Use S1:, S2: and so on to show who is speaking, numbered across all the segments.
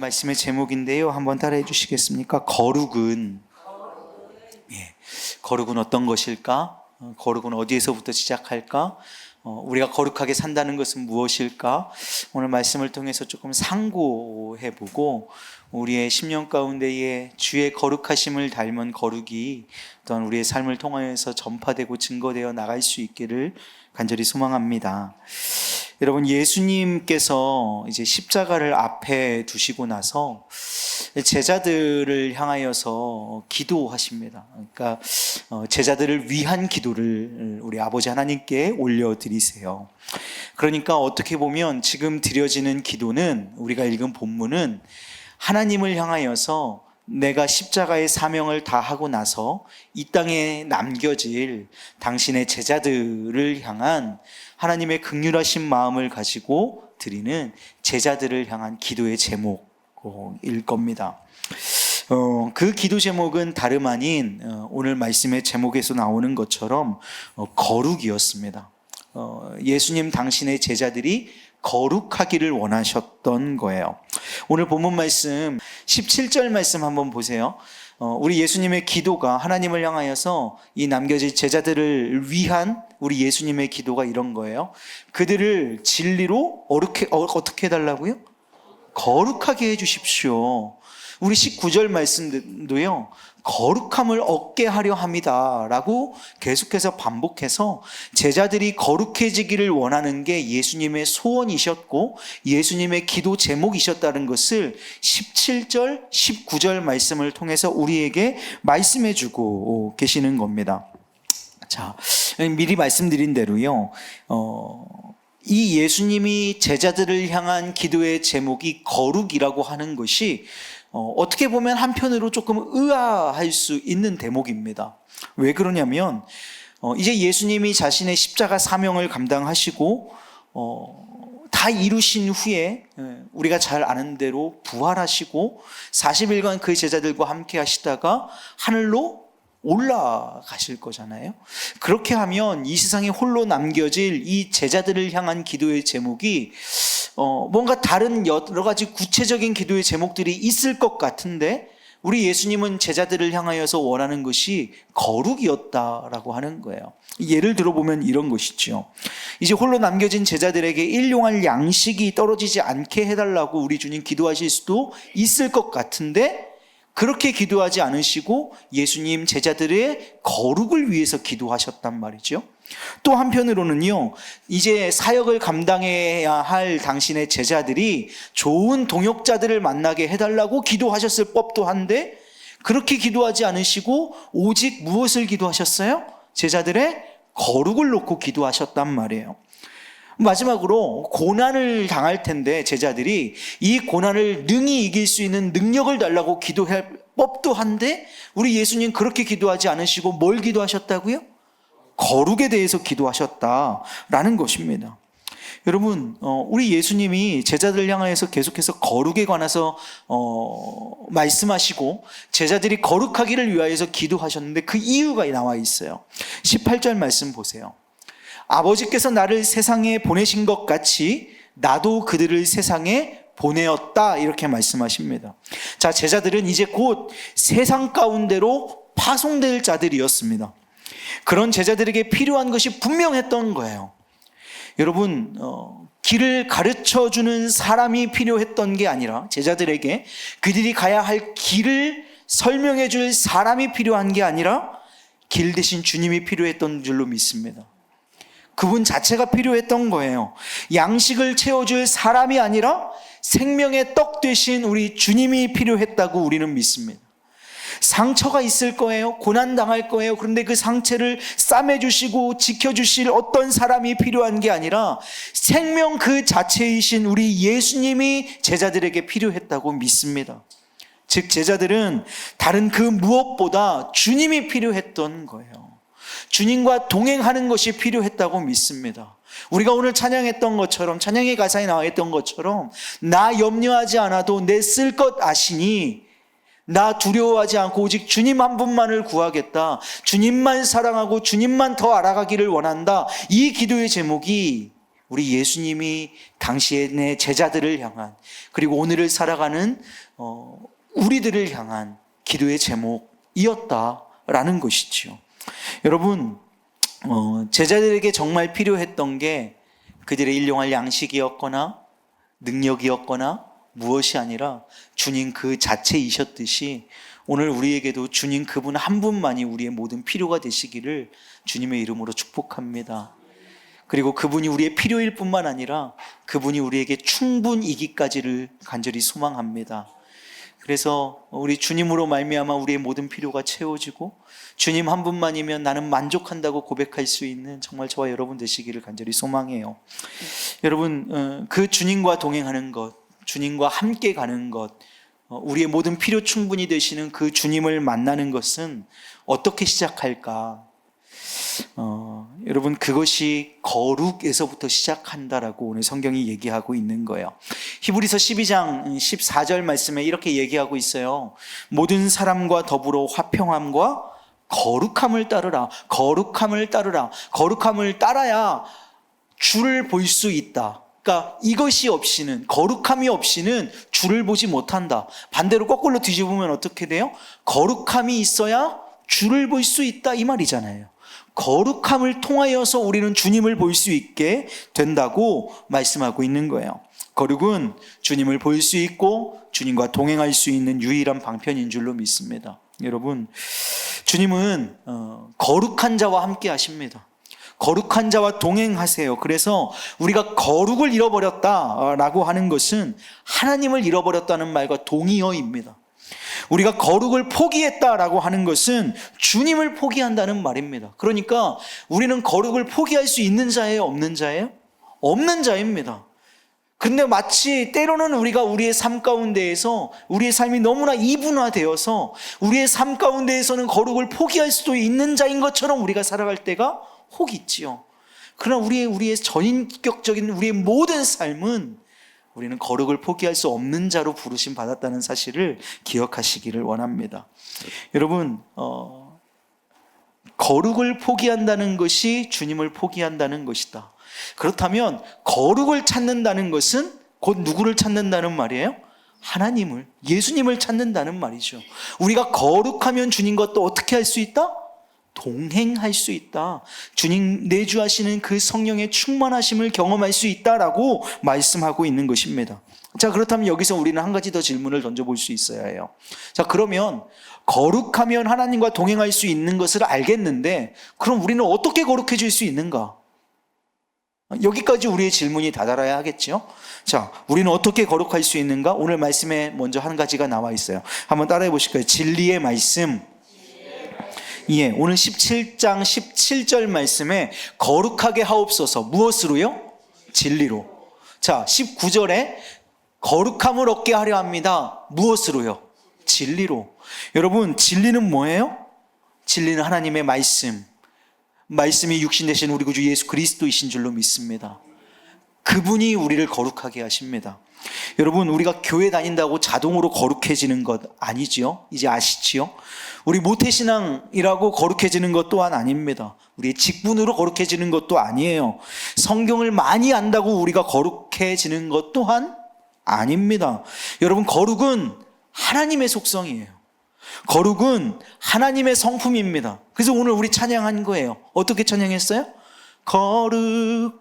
S1: 말씀의 제목인데요. 한번 따라해 주시겠습니까? 거룩은 예, 거룩은 어떤 것일까? 어, 거룩은 어디에서부터 시작할까? 어, 우리가 거룩하게 산다는 것은 무엇일까? 오늘 말씀을 통해서 조금 상고해 보고 우리의 심령 가운데에 주의 거룩하심을 닮은 거룩이 또한 우리의 삶을 통하여서 전파되고 증거되어 나갈 수 있기를 간절히 소망합니다. 여러분 예수님께서 이제 십자가를 앞에 두시고 나서 제자들을 향하여서 기도하십니다. 그러니까 어, 제자들을 위한 기도를 우리 아버지 하나님께 올려 드리세요. 그러니까 어떻게 보면 지금 드려지는 기도는 우리가 읽은 본문은 하나님을 향하여서 내가 십자가의 사명을 다하고 나서 이 땅에 남겨질 당신의 제자들을 향한 하나님의 극률하신 마음을 가지고 드리는 제자들을 향한 기도의 제목일 겁니다. 어, 그 기도 제목은 다름 아닌 어, 오늘 말씀의 제목에서 나오는 것처럼 어, 거룩이었습니다. 어, 예수님 당신의 제자들이 거룩하기를 원하셨던 거예요. 오늘 본문 말씀 17절 말씀 한번 보세요. 어, 우리 예수님의 기도가 하나님을 향하여서 이 남겨진 제자들을 위한 우리 예수님의 기도가 이런 거예요. 그들을 진리로 어떻게, 어, 어떻게 해달라고요? 거룩하게 해주십시오. 우리 19절 말씀도요, 거룩함을 얻게 하려 합니다. 라고 계속해서 반복해서 제자들이 거룩해지기를 원하는 게 예수님의 소원이셨고 예수님의 기도 제목이셨다는 것을 17절, 19절 말씀을 통해서 우리에게 말씀해 주고 계시는 겁니다. 자, 미리 말씀드린 대로요, 어, 이 예수님이 제자들을 향한 기도의 제목이 거룩이라고 하는 것이 어, 어떻게 보면 한편으로 조금 의아할 수 있는 대목입니다. 왜 그러냐면 어, 이제 예수님이 자신의 십자가 사명을 감당하시고 어, 다 이루신 후에 예, 우리가 잘 아는 대로 부활하시고 40일간 그 제자들과 함께 하시다가 하늘로 올라가실 거잖아요. 그렇게 하면 이 세상에 홀로 남겨질 이 제자들을 향한 기도의 제목이 어, 뭔가 다른 여러 가지 구체적인 기도의 제목들이 있을 것 같은데 우리 예수님은 제자들을 향하여서 원하는 것이 거룩이었다라고 하는 거예요. 예를 들어보면 이런 것이죠. 이제 홀로 남겨진 제자들에게 일용할 양식이 떨어지지 않게 해달라고 우리 주님 기도하실 수도 있을 것 같은데 그렇게 기도하지 않으시고 예수님 제자들의 거룩을 위해서 기도하셨단 말이죠. 또 한편으로는요, 이제 사역을 감당해야 할 당신의 제자들이 좋은 동역자들을 만나게 해달라고 기도하셨을 법도 한데, 그렇게 기도하지 않으시고, 오직 무엇을 기도하셨어요? 제자들의 거룩을 놓고 기도하셨단 말이에요. 마지막으로 고난을 당할 텐데 제자들이 이 고난을 능히 이길 수 있는 능력을 달라고 기도할 법도 한데 우리 예수님 그렇게 기도하지 않으시고 뭘 기도하셨다고요? 거룩에 대해서 기도하셨다라는 것입니다. 여러분, 어, 우리 예수님이 제자들 향하여서 계속해서 거룩에 관해서 어, 말씀하시고 제자들이 거룩하기를 위하여서 기도하셨는데 그 이유가 나와 있어요. 18절 말씀 보세요. 아버지께서 나를 세상에 보내신 것 같이 나도 그들을 세상에 보내었다 이렇게 말씀하십니다. 자, 제자들은 이제 곧 세상 가운데로 파송될 자들이었습니다. 그런 제자들에게 필요한 것이 분명했던 거예요. 여러분, 어, 길을 가르쳐 주는 사람이 필요했던 게 아니라 제자들에게 그들이 가야 할 길을 설명해 줄 사람이 필요한 게 아니라 길 대신 주님이 필요했던 줄로 믿습니다. 그분 자체가 필요했던 거예요. 양식을 채워줄 사람이 아니라 생명의 떡 대신 우리 주님이 필요했다고 우리는 믿습니다. 상처가 있을 거예요. 고난 당할 거예요. 그런데 그 상처를 싸매주시고 지켜주실 어떤 사람이 필요한 게 아니라 생명 그 자체이신 우리 예수님이 제자들에게 필요했다고 믿습니다. 즉, 제자들은 다른 그 무엇보다 주님이 필요했던 거예요. 주님과 동행하는 것이 필요했다고 믿습니다. 우리가 오늘 찬양했던 것처럼 찬양의 가사에 나와 있던 것처럼 나 염려하지 않아도 내 쓸 것 아시니 나 두려워하지 않고 오직 주님 한 분만을 구하겠다. 주님만 사랑하고 주님만 더 알아가기를 원한다. 이 기도의 제목이 우리 예수님이 당시의 내 제자들을 향한 그리고 오늘을 살아가는 어, 우리들을 향한 기도의 제목이었다라는 것이지요. 여러분 어, 제자들에게 정말 필요했던 게 그들의 일용할 양식이었거나 능력이었거나 무엇이 아니라 주님 그 자체이셨듯이 오늘 우리에게도 주님 그분 한 분만이 우리의 모든 필요가 되시기를 주님의 이름으로 축복합니다. 그리고 그분이 우리의 필요일 뿐만 아니라 그분이 우리에게 충분이기까지를 간절히 소망합니다. 그래서 우리 주님으로 말미암아 우리의 모든 필요가 채워지고 주님 한 분만이면 나는 만족한다고 고백할 수 있는 정말 저와 여러분 되시기를 간절히 소망해요. 여러분 어, 그 주님과 동행하는 것, 주님과 함께 가는 것, 어, 우리의 모든 필요 충분히 되시는 그 주님을 만나는 것은 어떻게 시작할까? 어, 여러분 그것이 거룩에서부터 시작한다라고 오늘 성경이 얘기하고 있는 거예요. 히브리서 12장 14절 말씀에 이렇게 얘기하고 있어요. 모든 사람과 더불어 화평함과 거룩함을 따르라. 거룩함을 따르라. 거룩함을 따라야 주를 볼 수 있다. 그러니까 이것이 없이는 거룩함이 없이는 주를 보지 못한다. 반대로 거꾸로 뒤집으면 어떻게 돼요? 거룩함이 있어야 주를 볼 수 있다 이 말이잖아요. 거룩함을 통하여서 우리는 주님을 볼 수 있게 된다고 말씀하고 있는 거예요. 거룩은 주님을 볼 수 있고 주님과 동행할 수 있는 유일한 방편인 줄로 믿습니다. 여러분, 주님은 어, 거룩한 자와 함께 하십니다. 거룩한 자와 동행하세요. 그래서 우리가 거룩을 잃어버렸다라고 하는 것은 하나님을 잃어버렸다는 말과 동의어입니다. 우리가 거룩을 포기했다라고 하는 것은 주님을 포기한다는 말입니다. 그러니까 우리는 거룩을 포기할 수 있는 자예요, 없는 자예요? 없는 자입니다. 근데 마치 때로는 우리가 우리의 삶 가운데에서 우리의 삶이 너무나 이분화되어서 우리의 삶 가운데에서는 거룩을 포기할 수도 있는 자인 것처럼 우리가 살아갈 때가 혹 있지요. 그러나 우리의 우리의 전인격적인 우리의 모든 삶은 우리는 거룩을 포기할 수 없는 자로 부르심 받았다는 사실을 기억하시기를 원합니다. 여러분, 어, 거룩을 포기한다는 것이 주님을 포기한다는 것이다. 그렇다면 거룩을 찾는다는 것은 곧 누구를 찾는다는 말이에요? 하나님을, 예수님을 찾는다는 말이죠. 우리가 거룩하면 주님과 또 어떻게 할 수 있다? 동행할 수 있다. 주님 내주하시는 그 성령의 충만하심을 경험할 수 있다라고 말씀하고 있는 것입니다. 자, 그렇다면 여기서 우리는 한 가지 더 질문을 던져볼 수 있어야 해요. 자, 그러면 거룩하면 하나님과 동행할 수 있는 것을 알겠는데, 그럼 우리는 어떻게 거룩해질 수 있는가? 여기까지 우리의 질문이 다다라야 하겠죠? 자, 우리는 어떻게 거룩할 수 있는가? 오늘 말씀에 먼저 한 가지가 나와 있어요. 한번 따라해 보실까요? 진리의 말씀. 예, 오늘 17장 17절 말씀에 거룩하게 하옵소서. 무엇으로요? 진리로. 자, 19절에 거룩함을 얻게 하려 합니다. 무엇으로요? 진리로. 여러분, 진리는 뭐예요? 진리는 하나님의 말씀. 말씀이 육신 되신 우리 구주 예수 그리스도이신 줄로 믿습니다. 그분이 우리를 거룩하게 하십니다. 여러분, 우리가 교회 다닌다고 자동으로 거룩해지는 것 아니지요? 이제 아시지요? 우리 모태신앙이라고 거룩해지는 것 또한 아닙니다. 우리의 직분으로 거룩해지는 것도 아니에요. 성경을 많이 안다고 우리가 거룩해지는 것 또한 아닙니다. 여러분, 거룩은 하나님의 속성이에요. 거룩은 하나님의 성품입니다. 그래서 오늘 우리 찬양한 거예요. 어떻게 찬양했어요? 거룩하신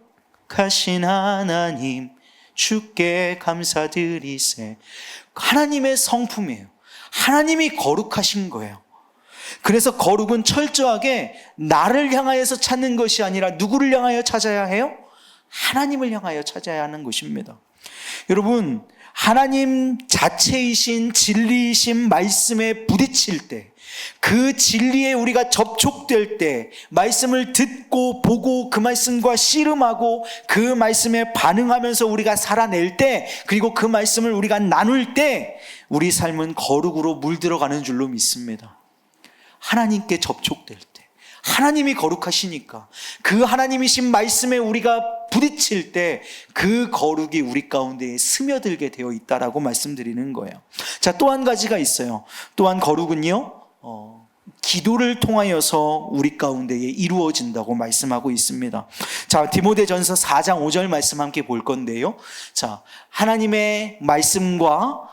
S1: 하나님, 주께 감사드리세. 하나님의 성품이에요. 하나님이 거룩하신 거예요. 그래서 거룩은 철저하게 나를 향하여서 찾는 것이 아니라 누구를 향하여 찾아야 해요? 하나님을 향하여 찾아야 하는 것입니다. 여러분, 하나님 자체이신 진리이신 말씀에 부딪힐 때, 그 진리에 우리가 접촉될 때, 말씀을 듣고 보고 그 말씀과 씨름하고 그 말씀에 반응하면서 우리가 살아낼 때, 그리고 그 말씀을 우리가 나눌 때, 우리 삶은 거룩으로 물들어가는 줄로 믿습니다. 하나님께 접촉될 때. 하나님이 거룩하시니까 그 하나님이신 말씀에 우리가 부딪힐 때 그 거룩이 우리 가운데 스며들게 되어 있다라고 말씀드리는 거예요. 자, 또 한 가지가 있어요. 또한 거룩은요, 어, 기도를 통하여서 우리 가운데에 이루어진다고 말씀하고 있습니다. 자, 디모데전서 4장 5절 말씀 함께 볼 건데요. 자, 하나님의 말씀과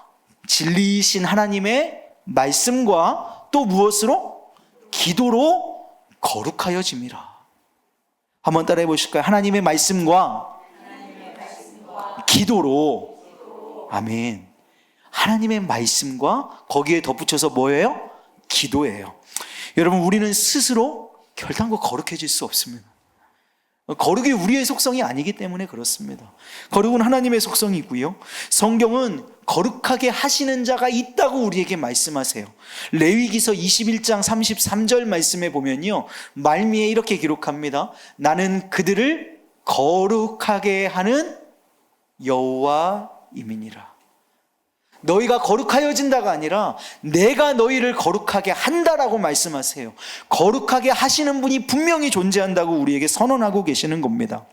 S1: 진리이신 하나님의 말씀과 또 무엇으로 기도로 거룩하여짐이라. 한번 따라해 보실까요? 하나님의 말씀과 기도로 아멘. 하나님의 말씀과 거기에 덧붙여서 뭐예요? 기도예요. 여러분, 우리는 스스로 결단코 거룩해질 수 없습니다. 거룩이 우리의 속성이 아니기 때문에 그렇습니다. 거룩은 하나님의 속성이고요. 성경은 거룩하게 하시는 자가 있다고 우리에게 말씀하세요. 레위기서 21장 33절 말씀에 보면요. 말미에 이렇게 기록합니다. 나는 그들을 거룩하게 하는 여호와임이니라. 너희가 거룩하여진다가 아니라 내가 너희를 거룩하게 한다라고 말씀하세요. 거룩하게 하시는 분이 분명히 존재한다고 우리에게 선언하고 계시는 겁니다.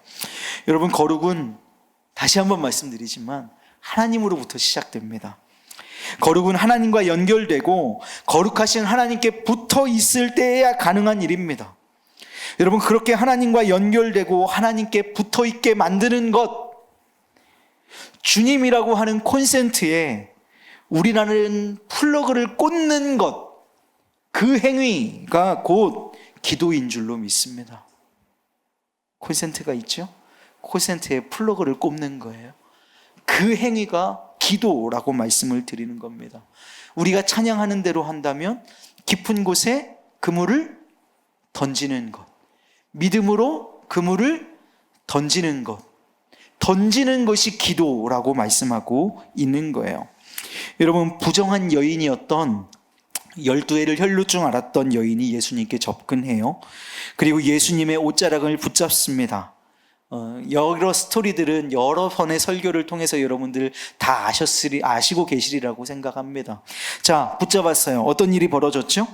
S1: 여러분, 거룩은 다시 한번 말씀드리지만 하나님으로부터 시작됩니다. 거룩은 하나님과 연결되고 거룩하신 하나님께 붙어 있을 때에야 가능한 일입니다. 여러분, 그렇게 하나님과 연결되고 하나님께 붙어 있게 만드는 것, 주님이라고 하는 콘센트에 우리라는 플러그를 꽂는 것, 그 행위가 곧 기도인 줄로 믿습니다. 콘센트가 있죠? 콘센트에 플러그를 꼽는 거예요. 그 행위가 기도라고 말씀을 드리는 겁니다. 우리가 찬양하는 대로 한다면 깊은 곳에 그물을 던지는 것. 믿음으로 그물을 던지는 것. 던지는 것이 기도라고 말씀하고 있는 거예요. 여러분 부정한 여인이었던 열두 해를 혈루증 앓았던 여인이 예수님께 접근해요. 그리고 예수님의 옷자락을 붙잡습니다. 어, 여러 스토리들은 여러 번의 설교를 통해서 여러분들 다 아셨으리 아시고 계시리라고 생각합니다. 자 붙잡았어요. 어떤 일이 벌어졌죠?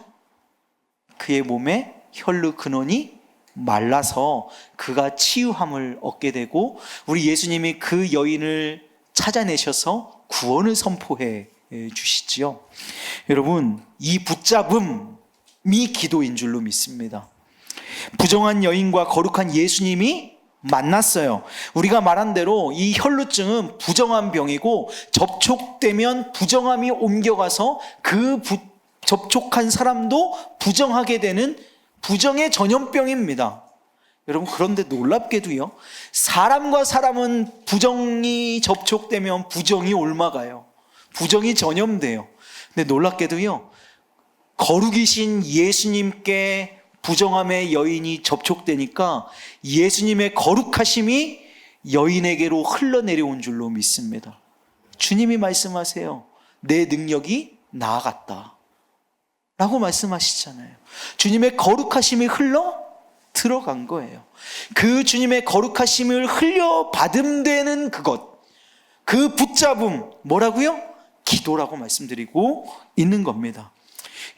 S1: 그의 몸에 혈루 근원이 말라서 그가 치유함을 얻게 되고 우리 예수님이 그 여인을 찾아내셔서 구원을 선포해 주시지요. 여러분, 이 붙잡음이 기도인 줄로 믿습니다. 부정한 여인과 거룩한 예수님이 만났어요. 우리가 말한 대로 이 혈루증은 부정한 병이고 접촉되면 부정함이 옮겨가서 그 부, 접촉한 사람도 부정하게 되는 부정의 전염병입니다. 여러분 그런데 놀랍게도요. 사람과 사람은 부정이 접촉되면 부정이 옮아가요. 부정이 전염돼요. 근데 놀랍게도요. 거룩이신 예수님께 부정함의 여인이 접촉되니까 예수님의 거룩하심이 여인에게로 흘러내려온 줄로 믿습니다. 주님이 말씀하세요. 내 능력이 나아갔다. 라고 말씀하시잖아요. 주님의 거룩하심이 흘러 들어간 거예요. 그 주님의 거룩하심을 흘려 받음되는 그것, 그 붙잡음, 뭐라고요? 기도라고 말씀드리고 있는 겁니다.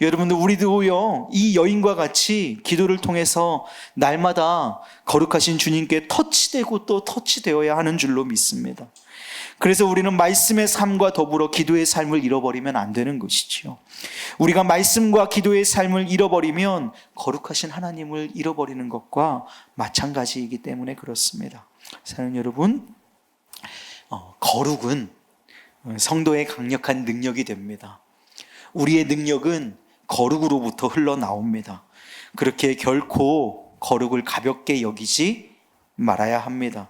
S1: 여러분들, 우리도요, 이 여인과 같이 기도를 통해서 날마다 거룩하신 주님께 터치되고 또 터치되어야 하는 줄로 믿습니다. 그래서 우리는 말씀의 삶과 더불어 기도의 삶을 잃어버리면 안 되는 것이지요. 우리가 말씀과 기도의 삶을 잃어버리면 거룩하신 하나님을 잃어버리는 것과 마찬가지이기 때문에 그렇습니다. 사랑 여러분, 어, 거룩은 성도의 강력한 능력이 됩니다. 우리의 능력은 거룩으로부터 흘러나옵니다. 그렇게 결코 거룩을 가볍게 여기지 말아야 합니다.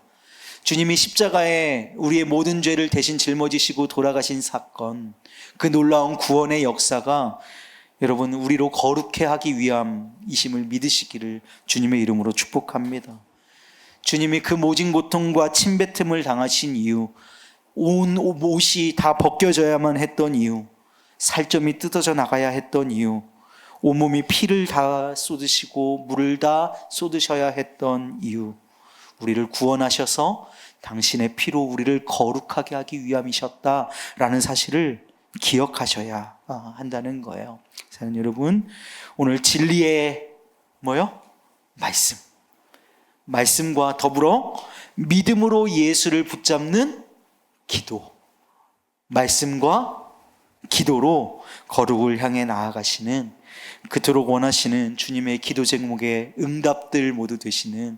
S1: 주님이 십자가에 우리의 모든 죄를 대신 짊어지시고 돌아가신 사건, 그 놀라운 구원의 역사가 여러분 우리로 거룩해 하기 위함이심을 믿으시기를 주님의 이름으로 축복합니다. 주님이 그 모진 고통과 침뱉음을 당하신 이유, 온 옷이 다 벗겨져야만 했던 이유, 살점이 뜯어져 나가야 했던 이유, 온몸이 피를 다 쏟으시고 물을 다 쏟으셔야 했던 이유, 우리를 구원하셔서 당신의 피로 우리를 거룩하게 하기 위함이셨다라는 사실을 기억하셔야 한다는 거예요. 사는 여러분, 오늘 진리의 뭐요? 말씀. 말씀과 더불어 믿음으로 예수를 붙잡는 기도. 말씀과 기도로 거룩을 향해 나아가시는 그토록 원하시는 주님의 기도 제목의 응답들 모두 되시는